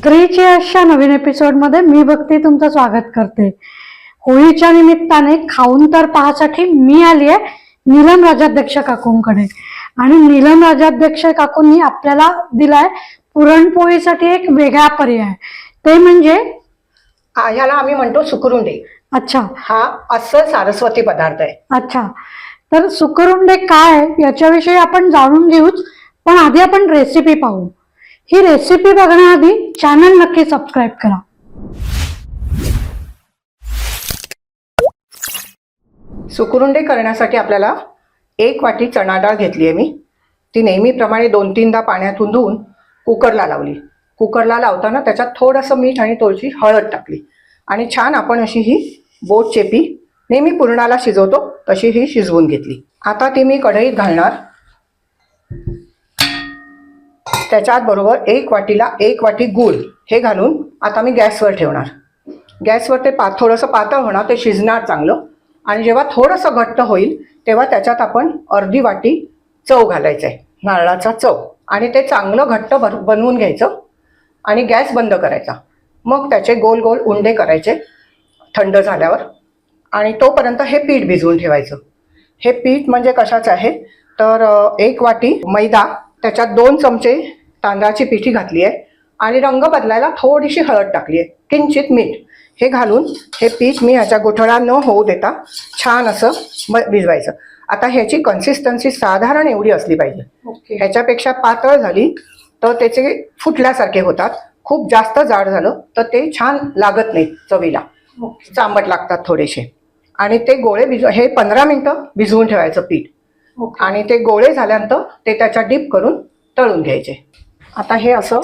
स्त्रीची अशा नवीन एपिसोडमध्ये मी भक्ती तुमचं स्वागत करते. होळीच्या निमित्ताने खाऊन तर पाहासाठी मी आली आहे नीलम राजाध्यक्ष काकूंकडे. आणि नीलम राजाध्यक्ष काकूंनी आपल्याला दिलाय पुरणपोळीसाठी एक वेगळा पर्याय. ते म्हणजे? आ, ह्याला आम्ही म्हणतो सुकरुंडे. अच्छा. हा अस्सल सारस्वती पदार्थ आहे. अच्छा. तर सुकरुंडे काय आहे याच्याविषयी आपण जाणून घेऊच पण आधी आपण रेसिपी पाहू. ही रेसिपी बघण्याआधी चॅनल नक्की सबस्क्राईब करा. सुकुरुंडे करण्यासाठी आपल्याला एक वाटी चणा डाळ घेतली आहे मी. ती नेहमीप्रमाणे दोन तीनदा पाण्यातून धुवून कुकरला लावली. कुकरला लावताना त्याच्यात थोडंसं मीठ आणि थोडीशी हळद टाकली. आणि छान आपण अशी ही बोट चेपी नेहमी पुरणाला शिजवतो तशी ही शिजवून घेतली. आता ती मी कढईत घालणार. त्याच्यात बरोबर एक वाटीला एक वाटी गूळ हे घालून आता मी गॅसवर ठेवणार. गॅसवर ते पा थोडंसं पातळ होणार ते शिजणार चांगलं. आणि जेव्हा थोडंसं घट्ट होईल तेव्हा त्याच्यात आपण अर्धी वाटी चव घालायचं आहे नारळाचा चव. आणि ते चांगलं घट्ट भर बनवून घ्यायचं आणि गॅस बंद करायचा. मग त्याचे गोल गोल उंडे करायचे थंड झाल्यावर. आणि तोपर्यंत हे पीठ भिजवून ठेवायचं. हे पीठ म्हणजे कशाचं आहे? तर एक वाटी मैदा त्याच्यात दोन चमचे तांदळाची पिठी घातली आहे आणि रंग बदलायला थोडीशी हळद टाकली आहे किंचित मीठ. हे घालून हे पीठ मी ह्याच्या गुठळा न होऊ देता छान असं ब- भिजवायचं. आता ह्याची कन्सिस्टन्सी साधारण एवढी असली पाहिजे. ह्याच्यापेक्षा पातळ झाली तर त्याचे फुटल्यासारखे होतात. खूप जास्त जाड झालं तर ते छान लागत नाही चवीला. चांबट लागतात थोडेसे. आणि ते गोळे भिजव हे पंधरा मिनटं भिजवून ठेवायचं पीठ. आणि ते गोळे झाल्यानंतर ते त्याच्या डीप करून तळून घ्यायचे. आता हे असं.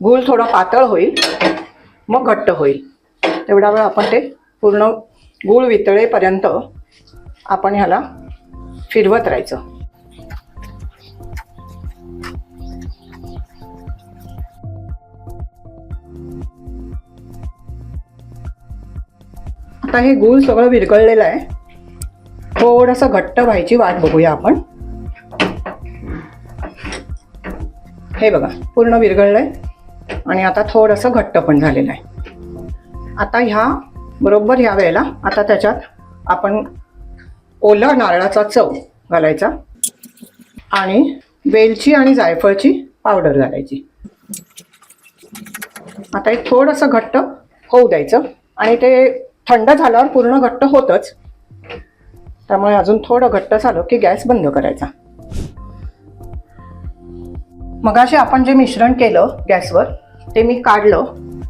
गूळ थोडं पातळ होईल मग घट्ट होईल. तेवढा वेळ आपण ते पूर्ण गूळ वितळेपर्यंत आपण ह्याला फिरवत राहायचं. आता हे गूळ सगळं विरघळलेलं आहे. थोडंसं घट्ट व्हायची वाट बघूया आपण. हे बघा पूर्ण विरघळलं आहे आणि आता थोडंसं घट्ट पण झालेलं आहे. आता ह्या बरोबर ह्या वेळेला आता त्याच्यात आपण ओला नारळाचा चव घालायचा आणि वेलची आणि जायफळची पावडर घालायची. आता हे थोडंसं घट्ट होऊ द्यायचं आणि ते थंड झाल्यावर पूर्ण घट्ट होतच. त्यामुळे अजून थोडं घट्ट झालं की गॅस बंद करायचा. मगाशी आपण जे मिश्रण केलं गॅसवर ते मी काढलं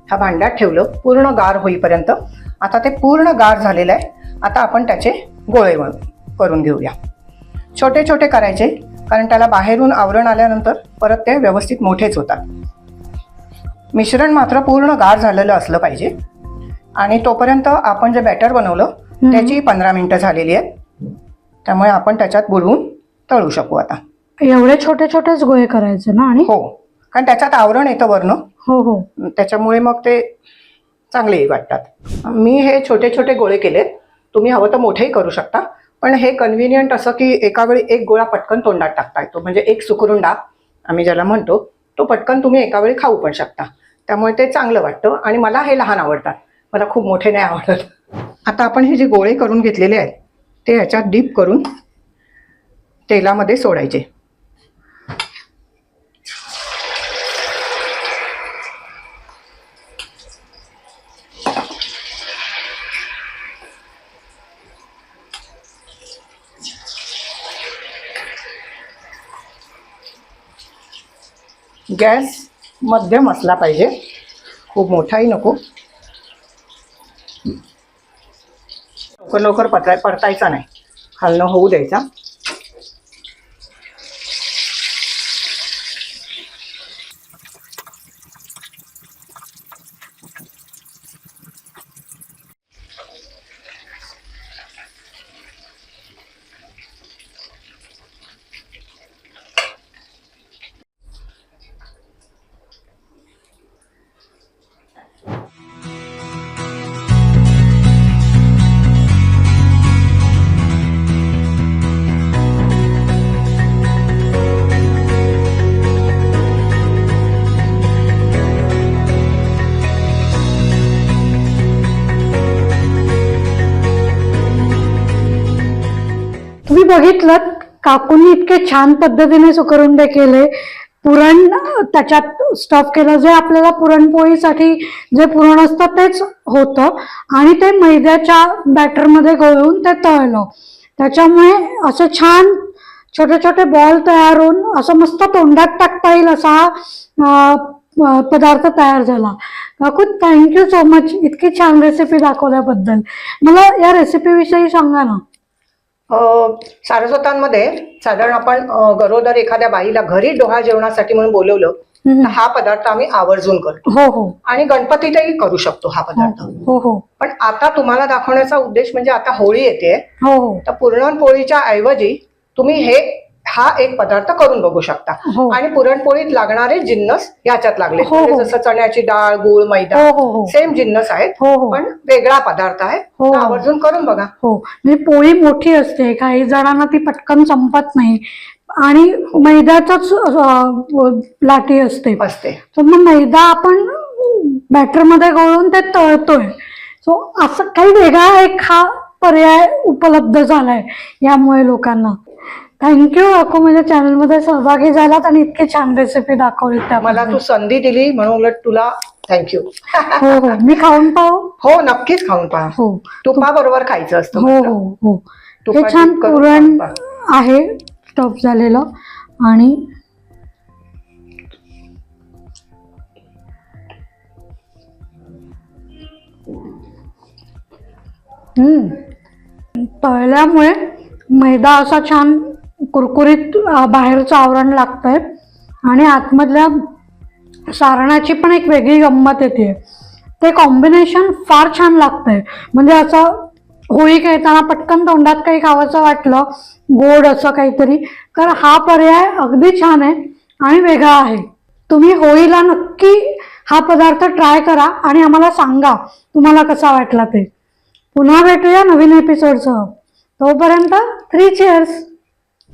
ह्या भांड्यात ठेवलं पूर्ण गार होईपर्यंत. आता ते पूर्ण गार झालेलं आहे. आता आपण त्याचे गोळे करून घेऊया. छोटे छोटे करायचे कारण त्याला बाहेरून आवरण आल्यानंतर परत ते व्यवस्थित मोठेच होतात. मिश्रण मात्र पूर्ण गार झालेलं असलं पाहिजे. आणि तोपर्यंत आपण जे बॅटर बनवलं त्याची पंधरा मिनटं झालेली आहेत. त्यामुळे आपण त्याच्यात बुडवून तळू शकू आता. एवढे छोटे छोटेच गोळे करायचे ना आणि? हो. कारण त्याच्यात आवरण येतं वरनं. हो हो. त्याच्यामुळे मग ते चांगलेही वाटतात. मी हे छोटे छोटे गोळे केलेत. तुम्ही हवं तर मोठेही करू शकता. पण हे कन्व्हिनियंट असं की एका वेळी एक गोळा पटकन तोंडात टाकता येतो. म्हणजे एक सुकरुंडा आम्ही ज्याला म्हणतो तो पटकन तुम्ही एका वेळी खाऊ पण शकता. त्यामुळे ते चांगलं वाटतं आणि मला हे लहान आवडतात. मला खूप मोठे नाही आवडत. आता आपण हे जे गोळे करून घेतलेले आहेत ते ह्याच्यात डीप करून तेलामध्ये सोडायचे. गॅस मध्यम असला पाहिजे. खूप मोठाही नको. लवकर लवकर पटाय परतायचा नाही. हलणं होऊ द्यायचा. बघितलं काकूंनी इतके छान पद्धतीने सुकरुंडे केले. पुरण त्याच्यात स्टफ केलं जे आपल्याला पुरणपोळीसाठी जे पुरण असतं तेच होतं. आणि ते मैद्याच्या बॅटरमध्ये गळून ते तळलं. त्याच्यामुळे असं छान छोटे छोटे बॉल तयार होऊन असं मस्त तोंडात टाकता येईल असा हा पदार्थ तयार झाला. काकू थँक्यू सो मच इतकी छान रेसिपी दाखवल्याबद्दल. मला या रेसिपीविषयी सांगा ना. सारस्वतांमध्ये साधारण आपण गरोदर एखाद्या बाईला घरी डोहा जेवणासाठी म्हणून बोलवलं. तर हा पदार्थ आम्ही आवर्जून करतो. हो हो. आणि गणपतीतही करू शकतो हा पदार्थ. हो हो पण आता तुम्हाला दाखवण्याचा उद्देश म्हणजे आता होळी येते. हो हो. तर पुरणपोळीच्या ऐवजी तुम्ही हे हा एक पदार्थ करून बघू शकता. हो. आणि पुरणपोळीत लागणारे जिन्नस याच्यात लागले. हो, हो. म्हणजे जसं चण्याची डाळ गुळ मैदा हो हो हो. सेम जिन्नस आहेत हो हो. पण वेगळा पदार्थ आहे. हो. तर आवर्जून करून बघा. हो. म्हणजे पोळी मोठी असते काही जणांना ती पटकन संपत नाही. आणि मैद्याचाच अं, लाटी असते. असते. तर मग मैदा आपण बॅटरमध्ये घोळून ते तळतोय. सो असं काही वेगळा एक हा पर्याय उपलब्ध झालाय यामुळे लोकांना. थँक्यू अको माझ्या चॅनलमध्ये सहभागी झालात आणि इतकी छान रेसिपी दाखवली मला तू संधी दिली म्हणून उलट तुला थँक्यू हो हो. मी खाऊन पाहू? हो नक्कीच खाऊन पहा. हो. तुपा बरोबर खायचं असतं हो. हो हो. हे छान dip करून पुरण खाऊन आहे टफ झालेलं. आणि हम्म. तळल्यामुळे मैदा असा छान कुरकुरीत बाहेरचं आवरण लागतं आहे आणि आतमधल्या सारणाची पण एक वेगळी गंमत येते. ते कॉम्बिनेशन फार छान लागतं आहे म्हणजे असं होळी खेळताना पटकन तोंडात काही खावंसं वाटलं गोड असं काहीतरी तर हा पर्याय अगदी छान आहे आणि वेगळा आहे. तुम्ही होळीला नक्की हा पदार्थ ट्राय करा आणि आम्हाला सांगा तुम्हाला कसा वाटला ते. पुन्हा भेटूया नवीन एपिसोडसह तोपर्यंत थ्री चेअर्स